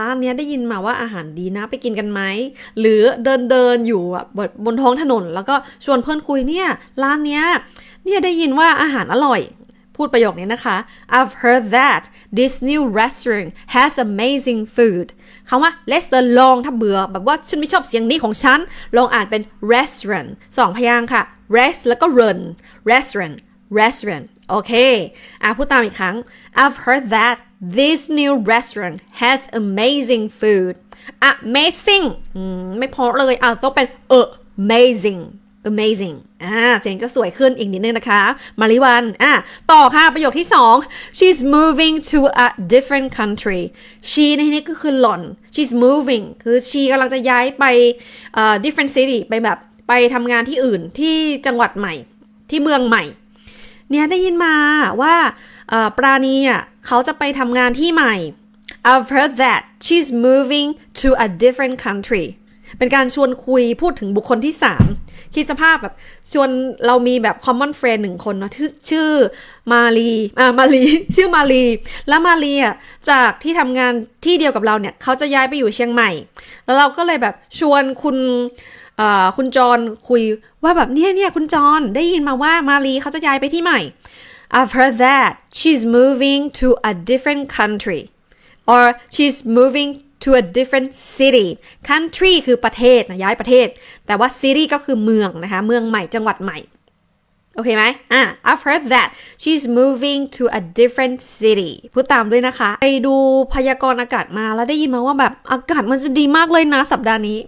ร้านเนี้ยได้ยินมาว่าอาหารดีนะไปกินกันไหม หรือเดินเดินอยู่บนบนท้องถนน แล้วก็ชวนเพื่อนคุยเนี่ย ร้านเนี้ยเนี่ยได้ยินว่าอาหารอร่อย พูดประโยคนี้นะคะ I've heard that this new restaurant has amazing food คำว่า let's ลองถ้าเบื่อแบบว่าฉันไม่ชอบเสียงนี้ของฉัน ลองอ่านเป็น restaurant สองพยางค์ค่ะ rest แล้วก็ run restaurant restaurant โอเค อะพูดตามอีกครั้ง I've heard that this new restaurant has amazing food amazing ไม่พอเลยอะต้องเป็น amazing amazing อ่าเสียงจะสวยขึ้นอีกนิดนึงนะคะ มาริวัน อะต่อค่ะประโยคที่สอง she's moving to a different country she ในที่นี้ก็คือหล่อน she's moving คือ she กำลังจะย้ายไปอ่อ different city ไปแบบไปทำงานที่อื่นที่จังหวัดใหม่ที่เมืองใหม่ เนี่ยได้ยินมาว่าปราณีอะเขาจะไปทำงานที่ใหม่ I've heard that she's moving to a different country เป็นการชวนคุยพูดถึงบุคคลที่ 3 คิดสภาพแบบชวนเรามีแบบ common friend หนึ่งคนเนาะชื่อมาลีอ่ามาลีชื่อมาลีแล้วมาลีอะจากที่ทำงานที่เดียวกับเราเนี่ยเขาจะย้ายไปอยู่เชียงใหม่ แล้วเราก็เลยแบบชวนคุณอ่อคุณจรคุยว่าแบบเนี่ยเนี่ยคุณจรได้ยินมาว่ามาลีเขาจะย้ายไปที่ใหม่ I've heard that she's moving to a different country or she's moving to a different city country คือประเทศนะย้ายประเทศ แต่ว่า city ก็คือเมืองนะคะ เมืองใหม่จังหวัดใหม่ โอเคไหมอะ I've heard that she's moving to a different city พูดตามด้วยนะคะ ไปดูพยากรณ์อากาศมาแล้วได้ยินมาว่าแบบอากาศมันจะดีมากเลยนะสัปดาห์นี้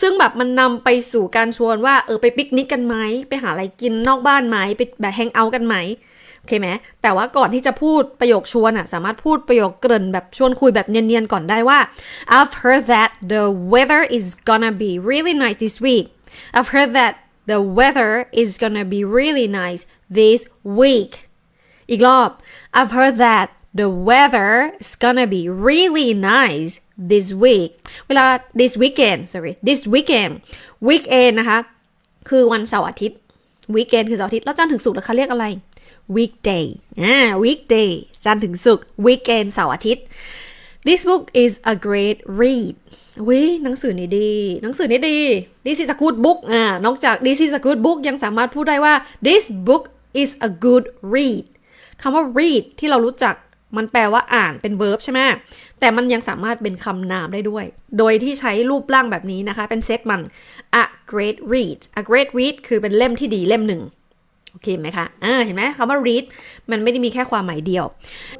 ซึ่งแบบมันนำไปสู่การชวนว่าเออไปปิกนิกกันไหม ไปหาอะไรกินนอกบ้านไหม ไปแบบแฮงเอาท์กันไหม อเคไหมแต่ว่าก่อนที่จะพูดประโยคชวนอะสามารถพูดประโยคเกริ่นแบบชวนคุยแบบเนียนๆก่อนได้ว่า I've heard that the weather is gonna be really nice this week I've heard that the weather is gonna be really nice this week อีกรอบ I've heard that the weather is gonna be really nice this week เวลา this weekend sorry this weekend weekend นะคะ คือวันเสาร์อาทิตย์ weekend คือเสาร์อาทิตย์ แล้วจันทร์ถึงศุกร์นะคะเรียกอะไร weekday อ่า weekday จันทร์ถึงศุกร์ weekend เสาร์อาทิตย์ This book is a great read วิหนังสือนี้ดี หนังสือนี้ดี This is a good book อ่านอกจาก This is a good book ยังสามารถพูดได้ว่า This book is a good read คำว่า read ที่เรารู้จักมันแปลว่าอ่านเป็น verb ใช่ไหม แต่มันยังสามารถเป็นคำนามได้ด้วย โดยที่ใช้รูปร่างแบบนี้นะคะ เป็นเซตมัน a great read a great read คือเป็นเล่มที่ดีเล่มหนึ่ง โอเคไหมคะอ่าเห็นไหมคำว่า read มันไม่ได้มีแค่ความหมายเดียว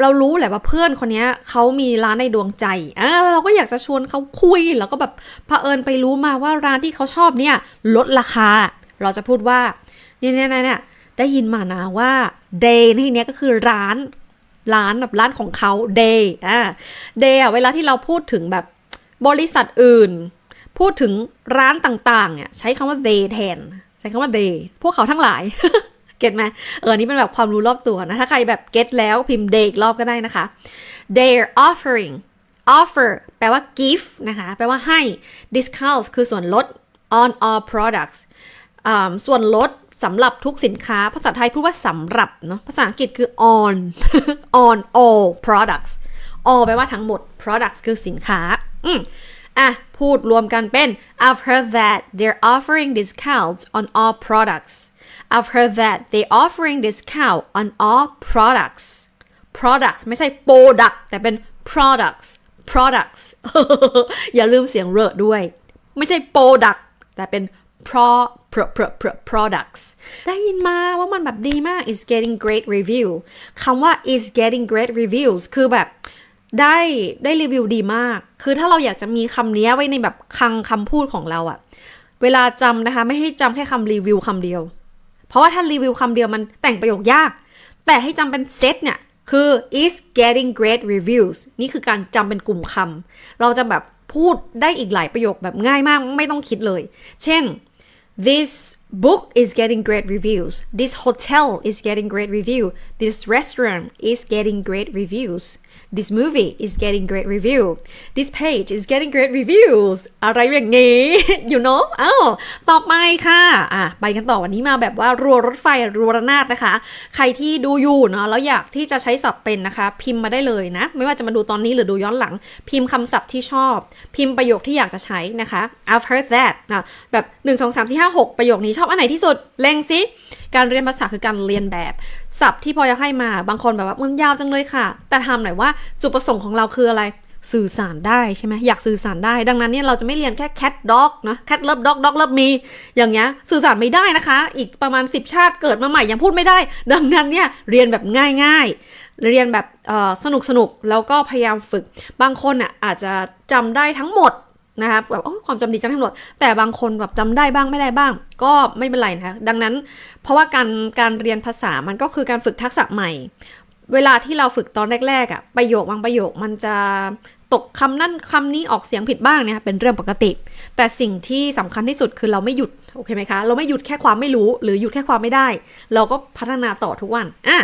เรารู้แหละว่าเพื่อนคนนี้เขามีร้านในดวงใจอ่าเราก็อยากจะชวนเขาคุย แล้วก็แบบเผอิญไปรู้มาว่าร้านที่เขาชอบเนี่ยลดราคา เราจะพูดว่าเนี่ยเนี่ยเนี่ยได้ยินมานะว่า day ในที่นี้ก็คือร้านร้านแบบร้านของเขา day อ่า day อะเวลาที่เราพูดถึงแบบบริษัทอื่น พูดถึงร้านต่างๆเนี่ยใช้คำว่า they แทนใช้คำว่า they พวกเขาทั้งหลาย ก็ตไหมเออนี่เป็นแบบความรู้รอบตัวนะ ถ้าใครแบบเก็ตแล้วพิมพ์ day อีกรอบก็ได้นะคะ they're offering offer แปลว่า give นะคะ แปลว่าให้ discounts คือส่วนลด on all products ส่วนลดสำหรับทุกสินค้า ภาษาไทยพูดว่าสำหรับเนาะ ภาษาอังกฤษคือ on on all products all แปลว่าทั้งหมด products คือสินค้า อืมอะ พูดรวมกันเป็น I've heard that they're offering discounts on all products I've heard that they offering discount on all products products ไม่ใช่ product แต่เป็น products products อย่าลืมเสียงเรอด้วย ไม่ใช่ product แต่เป็น pro pro pro pro products ได้ยินมาว่ามันแบบดีมาก is getting great review คำว่า is getting great reviews คือแบบได้ได้รีวิวดีมาก คือถ้าเราอยากจะมีคำนี้ไว้ในแบบคังคำพูดของเราอะเวลาจำนะคะ ไม่ให้จำแค่คำรีวิวคำเดียว เพราะว่าถ้ารีวิวคำเดียวมันแต่งประโยคยาก แต่ให้จำเป็นเซตเนี่ย คือ is getting great reviews นี่คือการจำเป็นกลุ่มคำเราจะแบบพูดได้อีกหลายประโยคแบบง่ายมากไม่ต้องคิดเลย เช่น this book is getting great reviews this hotel is getting great review this restaurant is getting great reviews This movie is getting great review This page is getting great reviews อะไรอย่างงี้ you know อ้าวต่อไปค่ะอะไปกันต่อวันนี้มาแบบว่ารัวรถไฟรัวระนาดนะคะ ใครที่ดูอยู่เนาะแล้วอยากที่จะใช้ศัพท์เป็นนะคะ พิมพ์มาได้เลยนะ ไม่ว่าจะมาดูตอนนี้หรือดูย้อนหลัง พิมพ์คำศัพท์ที่ชอบ พิมพ์ประโยคที่อยากจะใช้นะคะ I've heard that นะแบบ 1 2 3 4 5 6 ประโยคนี้ชอบอันไหนที่สุดเล็งซิ การเรียนภาษาคือการเรียนแบบศัพท์ที่พอจะให้มาบางคนแบบว่ามันยาวจังเลยค่ะ แต่ทำหน่อยว่าจุดประสงค์ของเราคืออะไรสื่อสารได้ใช่ไหมอยากสื่อสารได้ ดังนั้นเนี่ยเราจะไม่เรียนแค่ cat dog นะ cat love dog dog love me อย่างเงี้ยสื่อสารไม่ได้นะคะ อีกประมาณ 10 ชาติเกิดมาใหม่ยังพูดไม่ได้ ดังนั้นเนี่ยเรียนแบบง่ายๆ เรียนแบบสนุกสนุกแล้วก็พยายามฝึก บางคนอะอาจจะจำได้ทั้งหมด นะคะแบบโอ้ความจำดีจังทั้งหมดแต่บางคนแบบจำได้บ้างไม่ได้บ้าง ก็ไม่เป็นไรนะคะดังนั้น เพราะว่าการการเรียนภาษามันก็คือการฝึกทักษะใหม่ เวลาที่เราฝึกตอนแรกๆอะ่ะประโยคบางประโยคมันจะตกคำนั่นคำนี้ออกเสียงผิดบ้างเนี่ยเป็นเรื่องปกติ แต่สิ่งที่สำคัญที่สุดคือเราไม่หยุดโอเคไหมคะ เราไม่หยุดแค่ความไม่รู้ หรือหยุดแค่ความไม่ได้ เราก็พัฒนาต่อทุกวันอะ